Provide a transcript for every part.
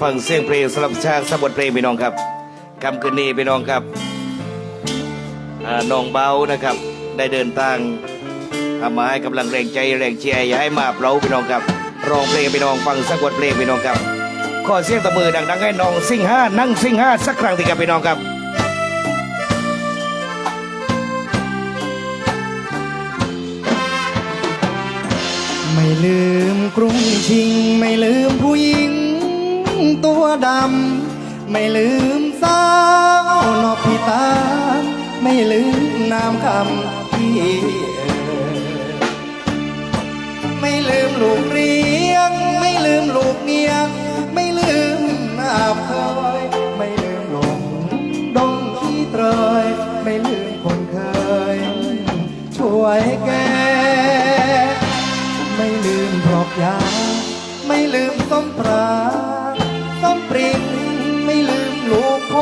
ฟังเสียงเพลงสลับชาติสะบทเพลงพี่น้องครับคำคืนนี้พี่น้องครับน้องเบานะครับ ได้เดินทางทำมาให้กำลังแรงใจแรงเชียร์อย่าให้มาเปล่าพี่น้องครับร้องเพลงพี่น้องฟังสักบทเพลงพี่น้องครับขอเสียงตะมือดังๆให้น้องซิ่งห้านั่งซิ่งห้าสักครั้งทีครับพี่น้องครับ ไม่ลืมกรุงชิง ไม่ลืมผู้หญิง ตัวดำ ไม่ลืมสาวนอกพิตา ไม่ลืมนามคำที่เอ่ยไม่ลืมลูกเรียง ไม่ลืมลูกเนียง ไม่ลืมน้าเคย ไม่ลืมหลงดงขี้เตย ไม่ลืมคนเคย ช่วยแก ส้มปลาส้มปริงไม่ลืมลูกโค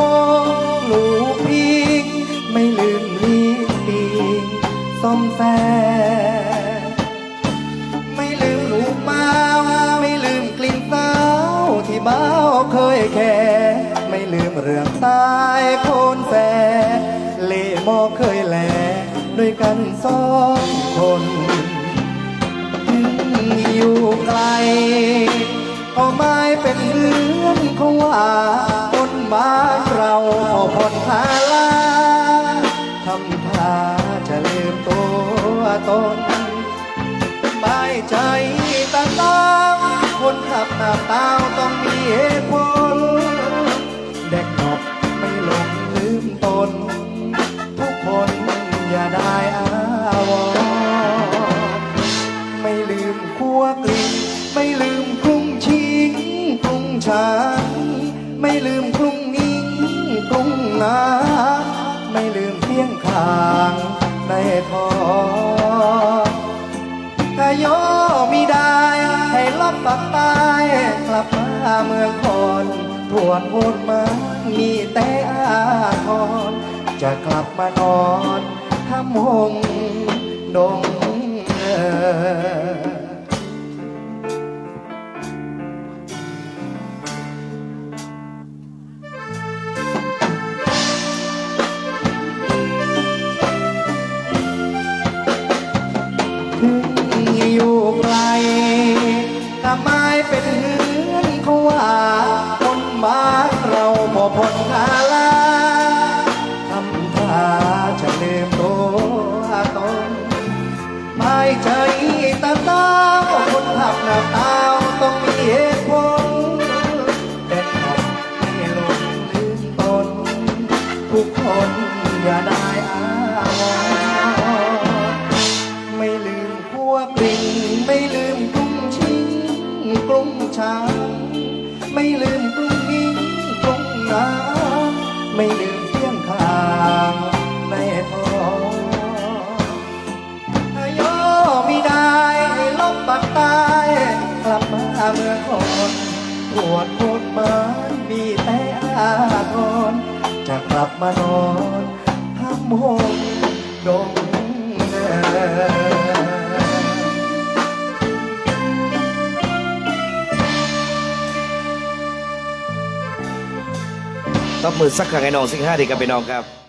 ลูกพิงไม่ลืมลีปิงส้มแซไม่ลืมลูกมาไม่ลืมกลิ่นสาวที่บ้าวเคยแค่ไม่ลืมเรื่องตายโคนแสเล่หมอเคยแลด้วยกันสองคน ตนไม่ใจตาตาคนขับหน้าตาวต้องมีเหตุผลเด็กหนบไม่หลงลืมตน ทุกคนอย่าได้อาวรไม่ลืมคั่วกลิ่นไม่ลืมกรุงชิงกรุงช้างไม่ลืมกรุงนิ่งกรุงนาไม่ลืมเพียงข้างในทอง โยมีได้ ให้ลบปักตายกลับมาเมืองคอนทวนโหดมามีแต่อาทรจะกลับมานอนทำหงดงเออ ไช้าไม่ลืมกรุงนิ่งกรุงนาไม่ลืมเสียงข้างในท้อถ้ายมีได้ให้ลบปักตายกลับมาเมื่อก่อนปวดโคตรมันมีแต่อาทรจะกลับมานอนทำหง บมือสักครั้งให้น้องซิงห้าดีครับไปน้องครับ